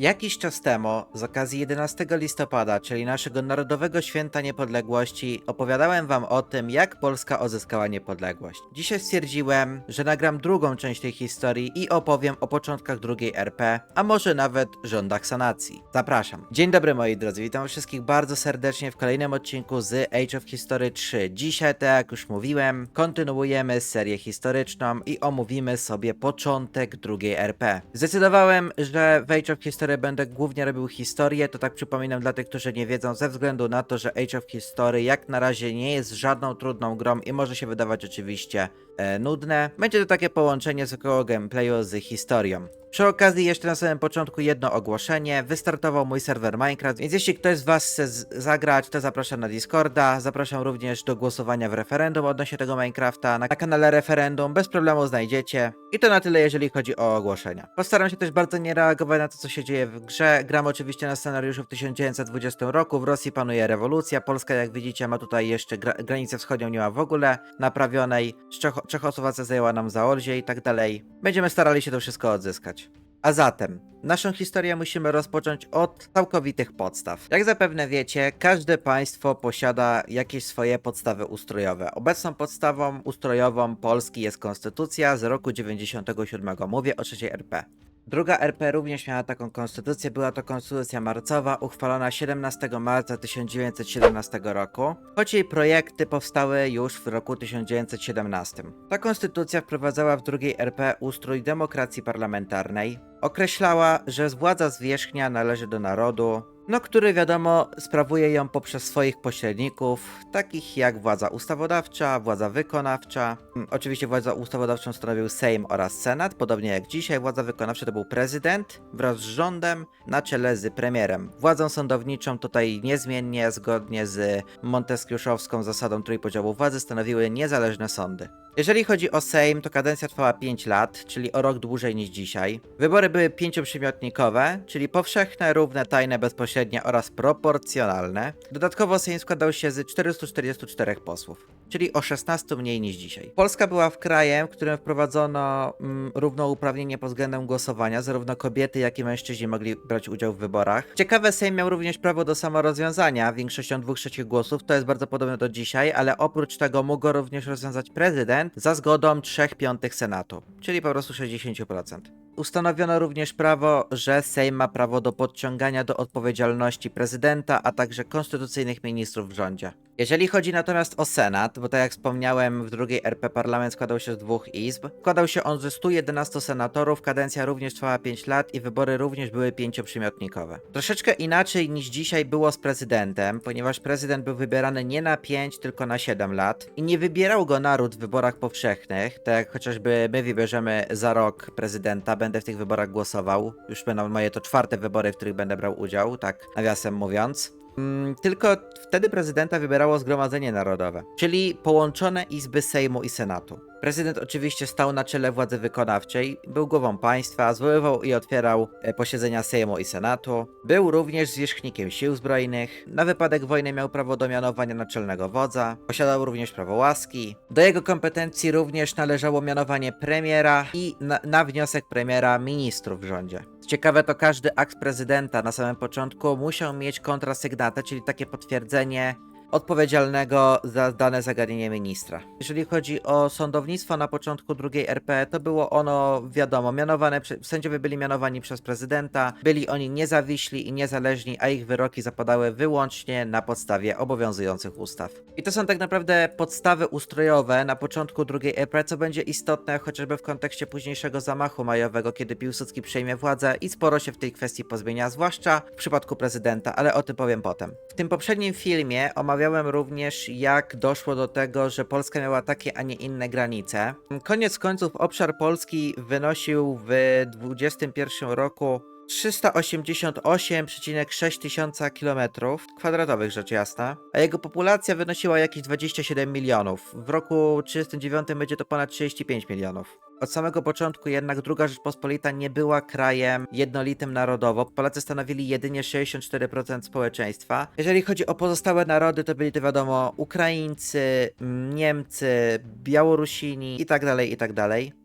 Jakiś czas temu, z okazji 11 listopada, czyli naszego Narodowego Święta Niepodległości, opowiadałem wam o tym, jak Polska odzyskała niepodległość. Dzisiaj stwierdziłem, że nagram drugą część tej historii i opowiem o początkach drugiej RP, a może nawet rządach sanacji. Zapraszam. Dzień dobry moi drodzy, witam wszystkich bardzo serdecznie w kolejnym odcinku z Age of History 3. Dzisiaj, tak jak już mówiłem, kontynuujemy serię historyczną i omówimy sobie początek drugiej RP. Zdecydowałem, że w Age of History będę głównie robił historię, to tak przypominam dla tych, którzy nie wiedzą, ze względu na to, że Age of History jak na razie nie jest żadną trudną grą i może się wydawać oczywiście e, nudne. Będzie to takie połączenie zwykłego gameplayu z historią. Przy okazji jeszcze na samym początku jedno ogłoszenie. Wystartował mój serwer Minecraft, więc jeśli ktoś z Was chce zagrać, to zapraszam na Discorda. Zapraszam również do głosowania w referendum odnośnie tego Minecrafta. Na kanale referendum bez problemu znajdziecie. I to na tyle, jeżeli chodzi o ogłoszenia. Postaram się też bardzo nie reagować na to, co się dzieje w grze. Gram oczywiście na scenariuszu w 1920 roku. W Rosji panuje rewolucja. Polska, jak widzicie, ma tutaj jeszcze gra granicę wschodnią nie ma w ogóle naprawionej. Czecho Czechosłowacja zajęła nam Zaolzie i tak dalej. Będziemy starali się to wszystko odzyskać. A zatem, naszą historię musimy rozpocząć od całkowitych podstaw. Jak zapewne wiecie, każde państwo posiada jakieś swoje podstawy ustrojowe. Obecną podstawą ustrojową Polski jest konstytucja z roku 97. Mówię o trzeciej RP. Druga RP również miała taką konstytucję, była to konstytucja marcowa, uchwalona 17 marca 1917 roku, choć jej projekty powstały już w roku 1917. Ta konstytucja wprowadzała w drugiej RP ustrój demokracji parlamentarnej, określała, że władza zwierzchnia należy do narodu, no który wiadomo sprawuje ją poprzez swoich pośredników, takich jak władza ustawodawcza, władza wykonawcza. Mm, Oczywiście władzę ustawodawczą stanowił Sejm oraz Senat, podobnie jak dzisiaj władza wykonawcza to był prezydent wraz z rządem na czele z premierem. Władzą sądowniczą tutaj niezmiennie, zgodnie z monteskiuszowską zasadą trójpodziału władzy stanowiły niezależne sądy. Jeżeli chodzi o Sejm, to kadencja trwała 5 lat, czyli o rok dłużej niż dzisiaj. Wybory były pięcioprzymiotnikowe, czyli powszechne, równe, tajne, bezpośrednie oraz proporcjonalne. Dodatkowo Sejm składał się z 444 posłów, czyli o 16 mniej niż dzisiaj. Polska była w krajem, w którym wprowadzono mm, równouprawnienie pod względem głosowania. Zarówno kobiety, jak i mężczyźni mogli brać udział w wyborach. Ciekawe, Sejm miał również prawo do samorozwiązania większością dwóch trzecich głosów. To jest bardzo podobne do dzisiaj, ale oprócz tego mógł go również rozwiązać prezydent za zgodą 3 piątych Senatu, czyli po prostu 60%. Ustanowiono również prawo, że Sejm ma prawo do podciągania do odpowiedzialności prezydenta, a także konstytucyjnych ministrów w rządzie. Jeżeli chodzi natomiast o Senat, bo tak jak wspomniałem, w drugiej RP parlament składał się z dwóch izb. Składał się on ze 111 senatorów, kadencja również trwała 5 lat i wybory również były pięcioprzymiotnikowe. Troszeczkę inaczej niż dzisiaj było z prezydentem, ponieważ prezydent był wybierany nie na 5, tylko na 7 lat i nie wybierał go naród w wyborach powszechnych, tak jak chociażby my wybierzemy za rok prezydenta, będę w tych wyborach głosował. Już będą moje to czwarte wybory, w których będę brał udział, tak nawiasem mówiąc. Mm, tylko wtedy prezydenta wybierało Zgromadzenie Narodowe, czyli połączone izby Sejmu i Senatu. Prezydent oczywiście stał na czele władzy wykonawczej, był głową państwa, zwoływał i otwierał e, posiedzenia Sejmu i Senatu. Był również zwierzchnikiem sił zbrojnych. Na wypadek wojny miał prawo do mianowania naczelnego wodza. Posiadał również prawo łaski. Do jego kompetencji również należało mianowanie premiera i na, na wniosek premiera ministrów w rządzie. Ciekawe to każdy akt prezydenta na samym początku musiał mieć kontrasygnatę, czyli takie potwierdzenie odpowiedzialnego za dane zagadnienie ministra. Jeżeli chodzi o sądownictwo na początku drugiej RP, to było ono, wiadomo, mianowane, sędziowie byli mianowani przez prezydenta, byli oni niezawiśli i niezależni, a ich wyroki zapadały wyłącznie na podstawie obowiązujących ustaw. I to są tak naprawdę podstawy ustrojowe na początku drugiej RP, co będzie istotne chociażby w kontekście późniejszego zamachu majowego, kiedy Piłsudski przejmie władzę i sporo się w tej kwestii pozmienia, zwłaszcza w przypadku prezydenta, ale o tym powiem potem. W tym poprzednim filmie omawiałem również, jak doszło do tego, że Polska miała takie, a nie inne granice. Koniec końców obszar Polski wynosił w 21 roku 388,6 tysiąca kilometrów kwadratowych, rzecz jasna, a jego populacja wynosiła jakieś 27 milionów. W roku 39 będzie to ponad 35 milionów. Od samego początku jednak druga Rzeczpospolita nie była krajem jednolitym narodowo. Polacy stanowili jedynie 64% społeczeństwa. Jeżeli chodzi o pozostałe narody, to byli to wiadomo Ukraińcy, mm, Niemcy, Białorusini i tak dalej, i tak.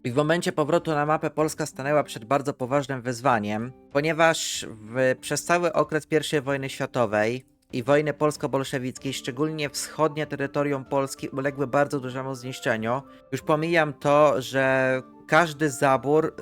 I w momencie powrotu na mapę Polska stanęła przed bardzo poważnym wyzwaniem, ponieważ w, przez cały okres I wojny światowej i wojny polsko-bolszewickiej, szczególnie wschodnie terytorium Polski uległy bardzo dużemu zniszczeniu. Już pomijam to, że każdy zabór,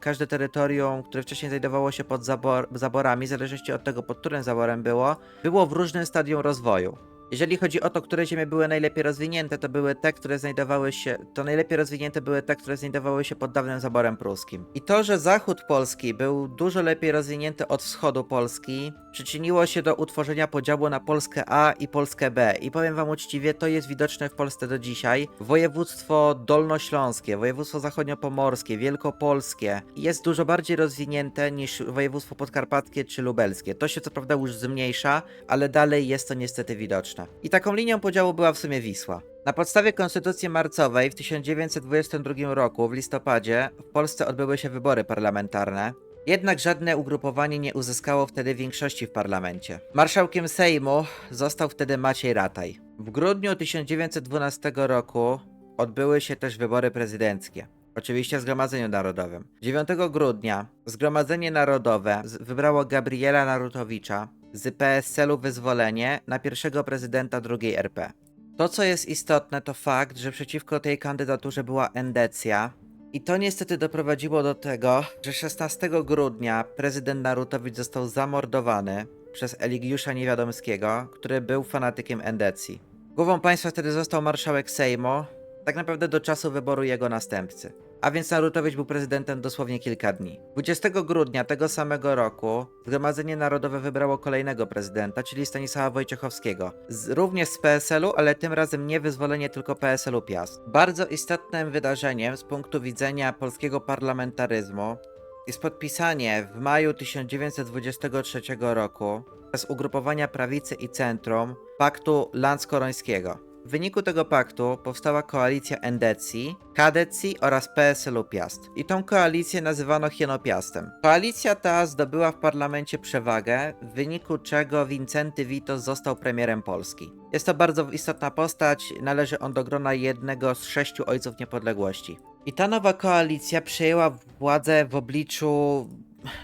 każde terytorium, które wcześniej znajdowało się pod zabor- zaborami, w zależności od tego, pod którym zaborem było, było w różnym stadium rozwoju. Jeżeli chodzi o to, które ziemie były najlepiej rozwinięte, to były te, które znajdowały się, to najlepiej rozwinięte były te, które znajdowały się pod dawnym zaborem pruskim. I to, że zachód Polski był dużo lepiej rozwinięty od wschodu Polski, przyczyniło się do utworzenia podziału na Polskę A i Polskę B. I powiem wam uczciwie, to jest widoczne w Polsce do dzisiaj. Województwo dolnośląskie, województwo zachodniopomorskie, wielkopolskie jest dużo bardziej rozwinięte niż województwo podkarpackie czy lubelskie. To się co prawda już zmniejsza, ale dalej jest to niestety widoczne. I taką linią podziału była w sumie Wisła. Na podstawie Konstytucji Marcowej w 1922 roku w listopadzie w Polsce odbyły się wybory parlamentarne. Jednak żadne ugrupowanie nie uzyskało wtedy większości w parlamencie. Marszałkiem Sejmu został wtedy Maciej Rataj. W grudniu 1912 roku odbyły się też wybory prezydenckie. Oczywiście w Zgromadzeniu Narodowym. 9 grudnia Zgromadzenie Narodowe wybrało Gabriela Narutowicza z PSL-u Wyzwolenie na pierwszego prezydenta II RP. To, co jest istotne, to fakt, że przeciwko tej kandydaturze była endecja. I to niestety doprowadziło do tego, że 16 grudnia prezydent Narutowicz został zamordowany przez Eligiusza Niewiadomskiego, który był fanatykiem endecji. Głową państwa wtedy został marszałek Sejmu, tak naprawdę do czasu wyboru jego następcy. A więc Narutowicz był prezydentem dosłownie kilka dni. 20 grudnia tego samego roku Zgromadzenie Narodowe wybrało kolejnego prezydenta, czyli Stanisława Wojciechowskiego. Z, również z PSL-u, ale tym razem nie wyzwolenie, tylko PSL-u Piast. Bardzo istotnym wydarzeniem z punktu widzenia polskiego parlamentaryzmu jest podpisanie w maju 1923 roku przez ugrupowania prawicy i centrum paktu Landskorońskiego. W wyniku tego paktu powstała koalicja Endecji, Kadecji oraz PSL-u Piast. I tą koalicję nazywano Hienopiastem. Koalicja ta zdobyła w parlamencie przewagę, w wyniku czego Wincenty Witos został premierem Polski. Jest to bardzo istotna postać, należy on do grona jednego z sześciu ojców niepodległości. I ta nowa koalicja przejęła władzę w obliczu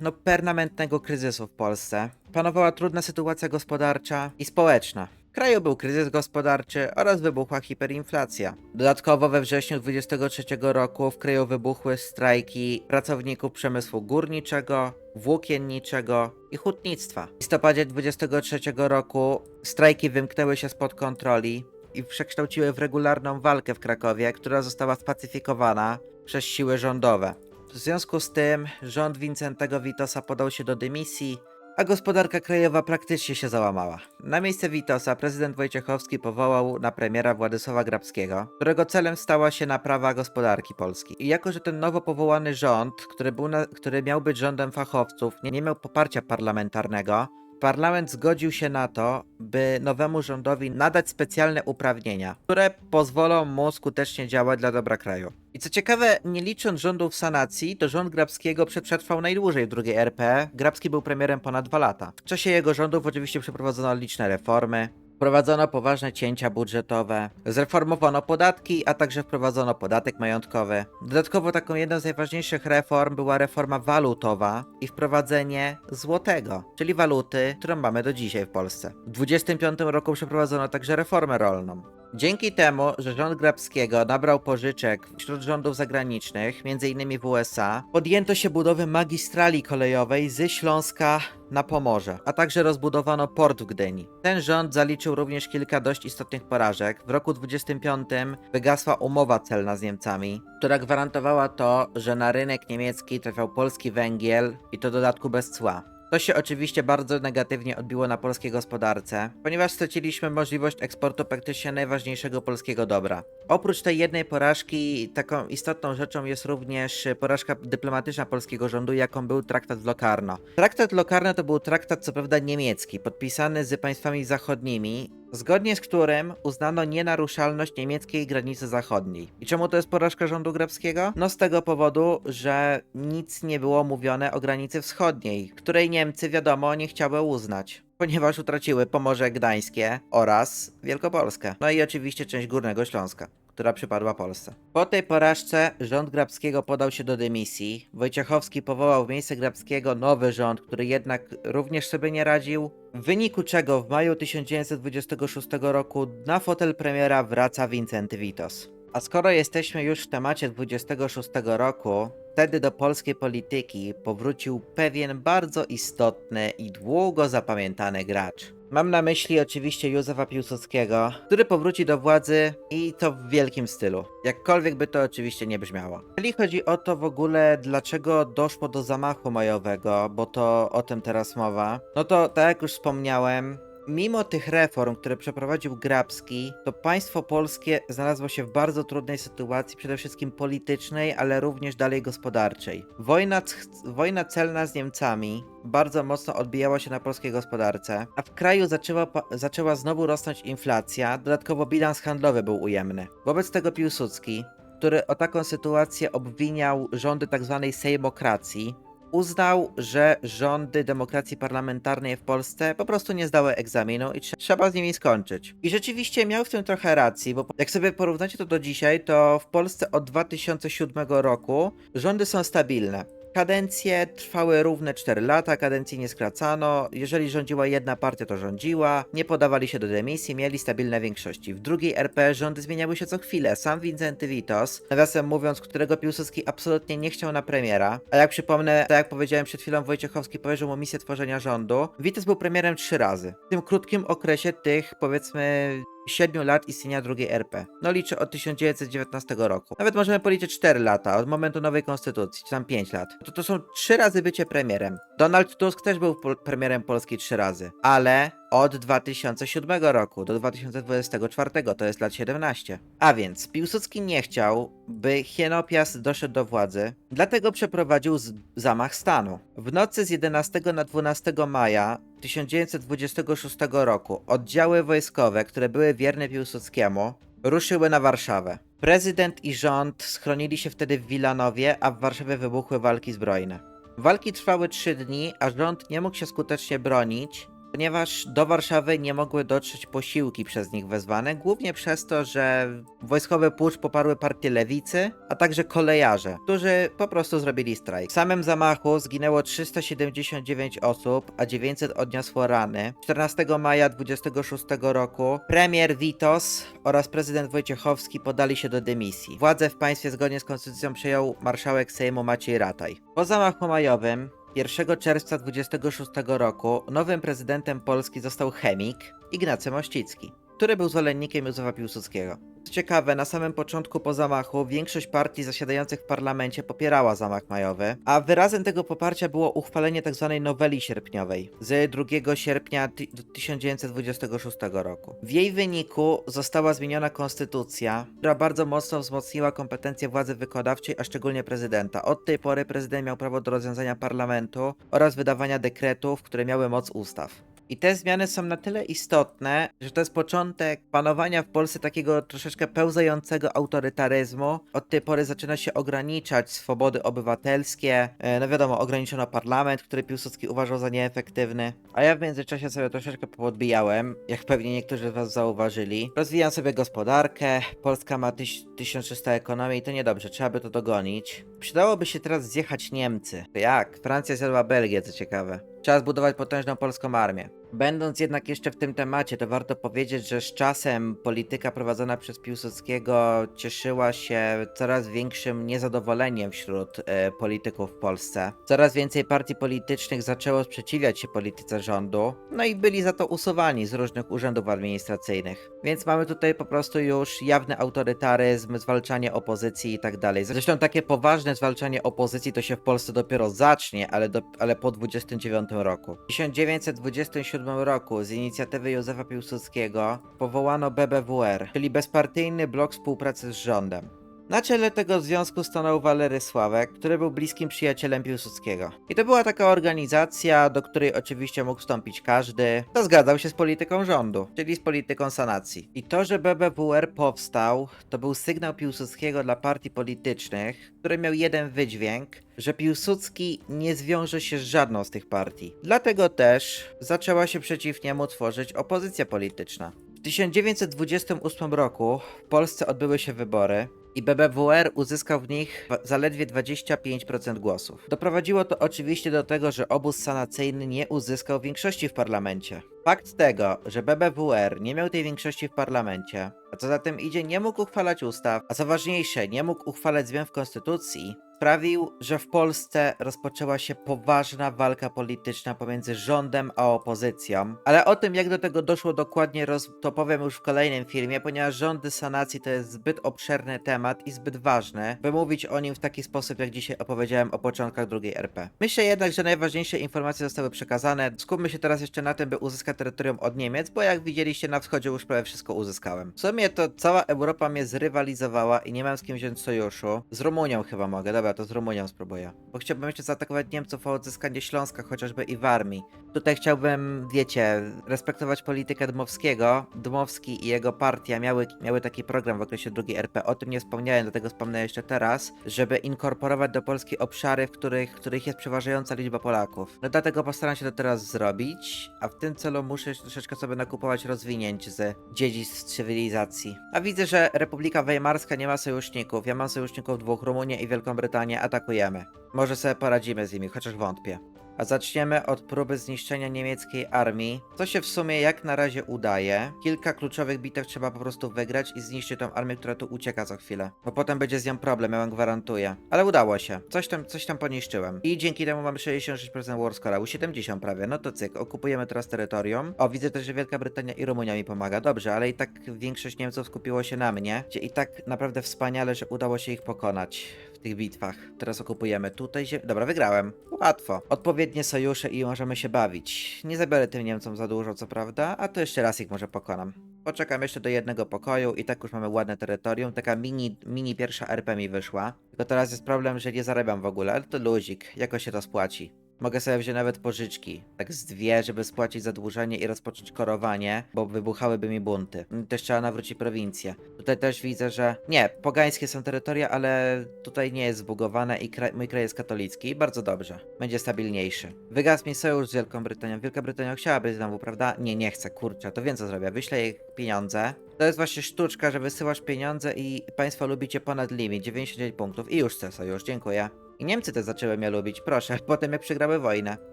no, permanentnego kryzysu w Polsce. Panowała trudna sytuacja gospodarcza i społeczna. W kraju był kryzys gospodarczy oraz wybuchła hiperinflacja. Dodatkowo we wrześniu 23 roku w kraju wybuchły strajki pracowników przemysłu górniczego, włókienniczego i hutnictwa. W listopadzie 23 roku strajki wymknęły się spod kontroli i przekształciły w regularną walkę w Krakowie, która została spacyfikowana przez siły rządowe. W związku z tym rząd Wincentego Witosa podał się do dymisji, a gospodarka krajowa praktycznie się załamała. Na miejsce Witosa prezydent Wojciechowski powołał na premiera Władysława Grabskiego, którego celem stała się naprawa gospodarki Polski. I jako, że ten nowo powołany rząd, który, był na, który miał być rządem fachowców, nie, nie miał poparcia parlamentarnego, Parlament zgodził się na to, by nowemu rządowi nadać specjalne uprawnienia, które pozwolą mu skutecznie działać dla dobra kraju. I co ciekawe, nie licząc rządów sanacji, to rząd Grabskiego przetrwał najdłużej w II RP. Grabski był premierem ponad dwa lata. W czasie jego rządów oczywiście przeprowadzono liczne reformy. Wprowadzono poważne cięcia budżetowe, zreformowano podatki, a także wprowadzono podatek majątkowy. Dodatkowo taką jedną z najważniejszych reform była reforma walutowa i wprowadzenie złotego, czyli waluty, którą mamy do dzisiaj w Polsce. W 25 roku przeprowadzono także reformę rolną. Dzięki temu, że rząd Grabskiego nabrał pożyczek wśród rządów zagranicznych, m.in. w USA, podjęto się budowy magistrali kolejowej ze Śląska na Pomorze, a także rozbudowano port w Gdyni. Ten rząd zaliczył również kilka dość istotnych porażek. W roku 25 wygasła umowa celna z Niemcami, która gwarantowała to, że na rynek niemiecki trafiał polski węgiel i to dodatku bez cła. To się oczywiście bardzo negatywnie odbiło na polskiej gospodarce, ponieważ straciliśmy możliwość eksportu praktycznie najważniejszego polskiego dobra. Oprócz tej jednej porażki, taką istotną rzeczą jest również porażka dyplomatyczna polskiego rządu, jaką był traktat Locarno. Traktat Locarno to był traktat co prawda niemiecki, podpisany z państwami zachodnimi, zgodnie z którym uznano nienaruszalność niemieckiej granicy zachodniej. I czemu to jest porażka rządu Grabskiego? No z tego powodu, że nic nie było mówione o granicy wschodniej, której Niemcy wiadomo nie chciały uznać. Ponieważ utraciły Pomorze Gdańskie oraz Wielkopolskę. No i oczywiście część Górnego Śląska która przypadła Polsce. Po tej porażce rząd Grabskiego podał się do dymisji. Wojciechowski powołał w miejsce Grabskiego nowy rząd, który jednak również sobie nie radził. W wyniku czego w maju 1926 roku na fotel premiera wraca Wincenty Witos. A skoro jesteśmy już w temacie 26 roku, wtedy do polskiej polityki powrócił pewien bardzo istotny i długo zapamiętany gracz. Mam na myśli oczywiście Józefa Piłsudskiego, który powróci do władzy i to w wielkim stylu. Jakkolwiek by to oczywiście nie brzmiało. Jeżeli chodzi o to w ogóle, dlaczego doszło do zamachu majowego, bo to o tym teraz mowa, no to tak jak już wspomniałem, Mimo tych reform, które przeprowadził Grabski, to państwo polskie znalazło się w bardzo trudnej sytuacji, przede wszystkim politycznej, ale również dalej gospodarczej. Wojna, wojna celna z Niemcami bardzo mocno odbijała się na polskiej gospodarce, a w kraju zaczęła, zaczęła znowu rosnąć inflacja, dodatkowo bilans handlowy był ujemny. Wobec tego Piłsudski, który o taką sytuację obwiniał rządy tzw. sejmokracji, uznał, że rządy demokracji parlamentarnej w Polsce po prostu nie zdały egzaminu i trze- trzeba z nimi skończyć. I rzeczywiście miał w tym trochę racji, bo jak sobie porównacie to do dzisiaj, to w Polsce od 2007 roku rządy są stabilne. Kadencje trwały równe 4 lata, kadencji nie skracano. Jeżeli rządziła jedna partia, to rządziła. Nie podawali się do dymisji, mieli stabilne większości. W drugiej RP rządy zmieniały się co chwilę. Sam Wincenty Witos, nawiasem mówiąc, którego Piłsudski absolutnie nie chciał na premiera, a jak przypomnę, tak jak powiedziałem przed chwilą, Wojciechowski powierzył mu misję tworzenia rządu. Witos był premierem trzy razy. W tym krótkim okresie tych, powiedzmy, 7 lat istnienia drugiej RP. No liczę od 1919 roku. Nawet możemy policzyć 4 lata od momentu nowej konstytucji, czy tam 5 lat. To to są 3 razy bycie premierem. Donald Tusk też był premierem Polski 3 razy, ale od 2007 roku do 2024 to jest lat 17. A więc Piłsudski nie chciał, by Hienopias doszedł do władzy, dlatego przeprowadził zamach stanu. W nocy z 11 na 12 maja 1926 roku oddziały wojskowe, które były wierne Piłsudskiemu, ruszyły na Warszawę. Prezydent i rząd schronili się wtedy w Wilanowie, a w Warszawie wybuchły walki zbrojne. Walki trwały trzy dni, a rząd nie mógł się skutecznie bronić, ponieważ do Warszawy nie mogły dotrzeć posiłki przez nich wezwane, głównie przez to, że wojskowy pucz poparły partie lewicy, a także kolejarze, którzy po prostu zrobili strajk. W samym zamachu zginęło 379 osób, a 900 odniosło rany. 14 maja 26 roku premier Witos oraz prezydent Wojciechowski podali się do dymisji. Władzę w państwie zgodnie z konstytucją przejął marszałek Sejmu Maciej Rataj. Po zamachu majowym 1 czerwca 26 roku nowym prezydentem Polski został chemik Ignacy Mościcki, który był zwolennikiem Józefa Piłsudskiego. Ciekawe, na samym początku po zamachu większość partii zasiadających w parlamencie popierała zamach majowy, a wyrazem tego poparcia było uchwalenie tzw. noweli sierpniowej z 2 sierpnia ty- 1926 roku. W jej wyniku została zmieniona konstytucja, która bardzo mocno wzmocniła kompetencje władzy wykonawczej, a szczególnie prezydenta. Od tej pory prezydent miał prawo do rozwiązania parlamentu oraz wydawania dekretów, które miały moc ustaw. I te zmiany są na tyle istotne, że to jest początek panowania w Polsce takiego troszeczkę pełzającego autorytaryzmu. Od tej pory zaczyna się ograniczać swobody obywatelskie. E, No wiadomo, ograniczono parlament, który Piłsudski uważał za nieefektywny. A ja w międzyczasie sobie troszeczkę podbijałem, jak pewnie niektórzy z was zauważyli. Rozwijam sobie gospodarkę, Polska ma tyś, 1300 ekonomii i to niedobrze, trzeba by to dogonić. Przydałoby się teraz zjechać Niemcy. Jak? Francja zjadła Belgię, co ciekawe. Trzeba zbudować potężną polską armię. Będąc jednak jeszcze w tym temacie, to warto powiedzieć, że z czasem polityka prowadzona przez Piłsudskiego cieszyła się coraz większym niezadowoleniem wśród e, polityków w Polsce. Coraz więcej partii politycznych zaczęło sprzeciwiać się polityce rządu, no i byli za to usuwani z różnych urzędów administracyjnych. Więc mamy tutaj po prostu już jawny autorytaryzm, zwalczanie opozycji i tak dalej. Zresztą takie poważne zwalczanie opozycji to się w Polsce dopiero zacznie, ale, do, ale po 29 roku. W 1927 roku z inicjatywy Józefa Piłsudskiego powołano BBWR, czyli Bezpartyjny Blok Współpracy z Rządem. Na czele tego związku stanął Walery Sławek, który był bliskim przyjacielem Piłsudskiego. I to była taka organizacja, do której oczywiście mógł wstąpić każdy, kto zgadzał się z polityką rządu, czyli z polityką sanacji. I to, że BBWR powstał, to był sygnał Piłsudskiego dla partii politycznych, który miał jeden wydźwięk, że Piłsudski nie zwiąże się z żadną z tych partii. Dlatego też zaczęła się przeciw niemu tworzyć opozycja polityczna. W 1928 roku w Polsce odbyły się wybory i BBWR uzyskał w nich zaledwie 25% głosów. Doprowadziło to oczywiście do tego, że obóz sanacyjny nie uzyskał większości w parlamencie. Fakt tego, że BBWR nie miał tej większości w parlamencie, a co za tym idzie, nie mógł uchwalać ustaw, a co ważniejsze, nie mógł uchwalać zmian w konstytucji, sprawił, że w Polsce rozpoczęła się poważna walka polityczna pomiędzy rządem a opozycją. Ale o tym, jak do tego doszło dokładnie, roz... to powiem już w kolejnym filmie, ponieważ rządy sanacji to jest zbyt obszerny temat i zbyt ważny, by mówić o nim w taki sposób, jak dzisiaj opowiedziałem o początkach drugiej RP. Myślę jednak, że najważniejsze informacje zostały przekazane. Skupmy się teraz jeszcze na tym, by uzyskać terytorium od Niemiec, bo jak widzieliście na wschodzie już prawie wszystko uzyskałem. W sumie to cała Europa mnie zrywalizowała i nie mam z kim wziąć sojuszu. Z Rumunią chyba mogę, dobra, to z Rumunią spróbuję. Bo chciałbym jeszcze zaatakować Niemców o odzyskanie Śląska chociażby i Warmii. Tutaj chciałbym, wiecie, respektować politykę Dmowskiego. Dmowski i jego partia miały, miały taki program w okresie II RP. O tym nie wspomniałem, dlatego wspomnę jeszcze teraz, żeby inkorporować do Polski obszary, w których, w których jest przeważająca liczba Polaków. No dlatego postaram się to teraz zrobić, a w tym celu muszę troszeczkę sobie nakupować rozwinięć z dziedzictw cywilizacji. A widzę, że Republika Weimarska nie ma sojuszników. Ja mam sojuszników dwóch, Rumunię i Wielką Brytanię. Atakujemy. Może sobie poradzimy z nimi, chociaż wątpię. A zaczniemy od próby zniszczenia niemieckiej armii, co się w sumie jak na razie udaje. Kilka kluczowych bitew trzeba po prostu wygrać i zniszczyć tą armię, która tu ucieka co chwilę. Bo potem będzie z nią problem, ja wam gwarantuję. Ale udało się. Coś tam, coś tam poniszczyłem. I dzięki temu mamy 66% war score'a, u 70 prawie. No to cyk, okupujemy teraz terytorium. O, widzę też, że Wielka Brytania i Rumunia mi pomaga. Dobrze, ale i tak większość Niemców skupiło się na mnie. Gdzie i tak naprawdę wspaniale, że udało się ich pokonać tych bitwach. Teraz okupujemy tutaj się. Dobra, wygrałem. Łatwo. Odpowiednie sojusze i możemy się bawić. Nie zabiorę tym Niemcom za dużo, co prawda, a to jeszcze raz ich może pokonam. Poczekam jeszcze do jednego pokoju i tak już mamy ładne terytorium. Taka mini, mini pierwsza RP mi wyszła. Tylko teraz jest problem, że nie zarabiam w ogóle, ale to luzik. Jakoś się to spłaci. Mogę sobie wziąć nawet pożyczki, tak z dwie, żeby spłacić zadłużenie i rozpocząć korowanie, bo wybuchałyby mi bunty. Też trzeba nawrócić prowincję. Tutaj też widzę, że nie, pogańskie są terytoria, ale tutaj nie jest zbugowane i kraj, mój kraj jest katolicki. Bardzo dobrze. Będzie stabilniejszy. Wygasł mi sojusz z Wielką Brytanią. Wielka Brytania chciałaby znowu, prawda? Nie, nie chcę, kurczę, to wiem co zrobię. Wyślę jej pieniądze. To jest właśnie sztuczka, że wysyłasz pieniądze i państwo lubicie ponad limit, 99 punktów i już chcę sojusz, dziękuję. I Niemcy też zaczęły mnie lubić, proszę, potem jak przegrały wojnę.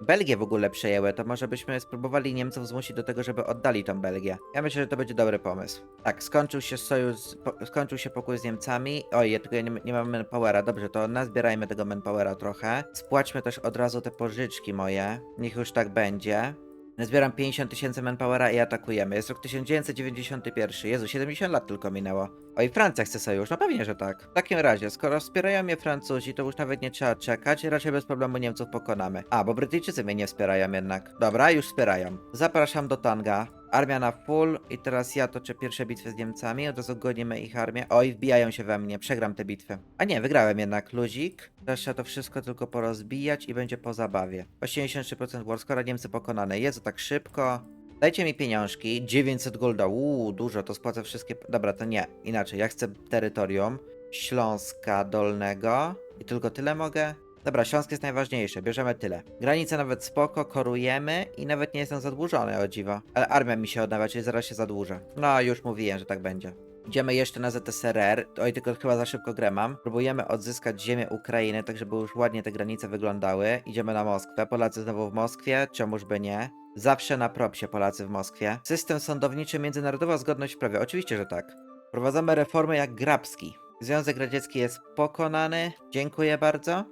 Belgię w ogóle przejęły, to może byśmy spróbowali Niemców zmusić do tego, żeby oddali tą Belgię. Ja myślę, że to będzie dobry pomysł. Tak, skończył się sojusz, po, skończył się pokój z Niemcami. Oj, ja tylko nie, nie mam manpowera, dobrze, to nazbierajmy tego manpowera trochę. Spłaćmy też od razu te pożyczki moje, niech już tak będzie. Zbieram 50 tysięcy manpowera i atakujemy. Jest rok 1991. Jezu, 70 lat tylko minęło. O i Francja chce sojusz, no pewnie, że tak. W takim razie, skoro wspierają mnie Francuzi, to już nawet nie trzeba czekać, raczej bez problemu Niemców pokonamy. A, bo Brytyjczycy mnie nie wspierają jednak. Dobra, już wspierają. Zapraszam do Tanga. Armia na full i teraz ja toczę pierwsze bitwy z Niemcami, od razu gonimy ich armię. Oj, wbijają się we mnie, przegram te bitwy. A nie, wygrałem jednak, luzik. Teraz trzeba to wszystko tylko porozbijać i będzie po zabawie. 83% warscora, Niemcy pokonane. Jezu, tak szybko. Dajcie mi pieniążki, 900 golda, uuu, dużo, to spłacę wszystkie... Dobra, to nie, inaczej, ja chcę terytorium Śląska Dolnego i tylko tyle mogę? Dobra, Śląsk jest najważniejsze, bierzemy tyle. Granice nawet spoko, korujemy i nawet nie jestem zadłużony, o dziwo. Ale armia mi się odnawia, czyli zaraz się zadłużę. No, już mówiłem, że tak będzie. Idziemy jeszcze na ZSRR, oj tylko chyba za szybko grę mam. Próbujemy odzyskać ziemię Ukrainy, tak żeby już ładnie te granice wyglądały. Idziemy na Moskwę, Polacy znowu w Moskwie, czemuż by nie. Zawsze na propsie Polacy w Moskwie. System sądowniczy, międzynarodowa zgodność w prawie, oczywiście, że tak. Prowadzamy reformy jak Grabski. Związek Radziecki jest pokonany, dziękuję bardzo.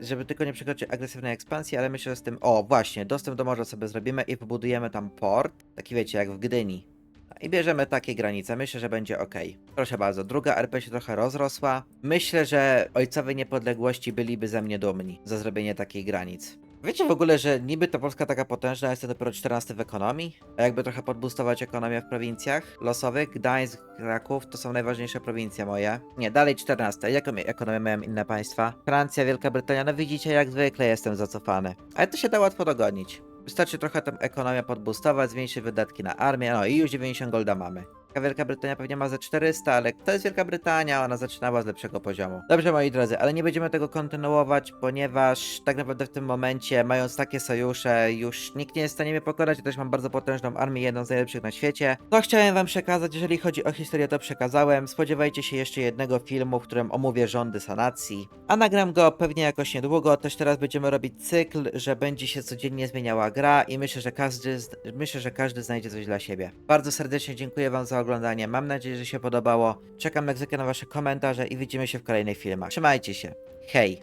Żeby tylko nie przekroczyć agresywnej ekspansji, ale myślę, że z tym... O, właśnie, dostęp do morza sobie zrobimy i pobudujemy tam port. Taki wiecie, jak w Gdyni. I bierzemy takie granice. Myślę, że będzie ok. Proszę bardzo, druga RP się trochę rozrosła. Myślę, że ojcowie niepodległości byliby ze mnie dumni za zrobienie takich granic. Wiecie w ogóle, że niby to Polska taka potężna, jest to dopiero 14 w ekonomii? A jakby trochę podbustować ekonomię w prowincjach losowych, Gdańsk, Kraków to są najważniejsze prowincje moje. Nie, dalej 14. Jaką ekonomię mają inne państwa? Francja, Wielka Brytania, no widzicie, jak zwykle jestem zacofany. Ale to się da łatwo dogonić. Wystarczy trochę tę ekonomię podbustować, zmniejszyć wydatki na armię, no i już 90 golda mamy. Wielka Brytania pewnie ma ze 400, ale to jest Wielka Brytania, ona zaczynała z lepszego poziomu. Dobrze, moi drodzy, ale nie będziemy tego kontynuować, ponieważ tak naprawdę w tym momencie, mając takie sojusze, już nikt nie jest w stanie mnie pokonać. Ja też mam bardzo potężną armię, jedną z najlepszych na świecie. To chciałem wam przekazać, jeżeli chodzi o historię, to przekazałem. Spodziewajcie się jeszcze jednego filmu, w którym omówię rządy sanacji. A nagram go pewnie jakoś niedługo. Też teraz będziemy robić cykl, że będzie się codziennie zmieniała gra i myślę, że każdy, myślę, że każdy znajdzie coś dla siebie. Bardzo serdecznie dziękuję wam za oglądanie. Mam nadzieję, że się podobało. Czekam jak na wasze komentarze i widzimy się w kolejnych filmach. Trzymajcie się. Hej!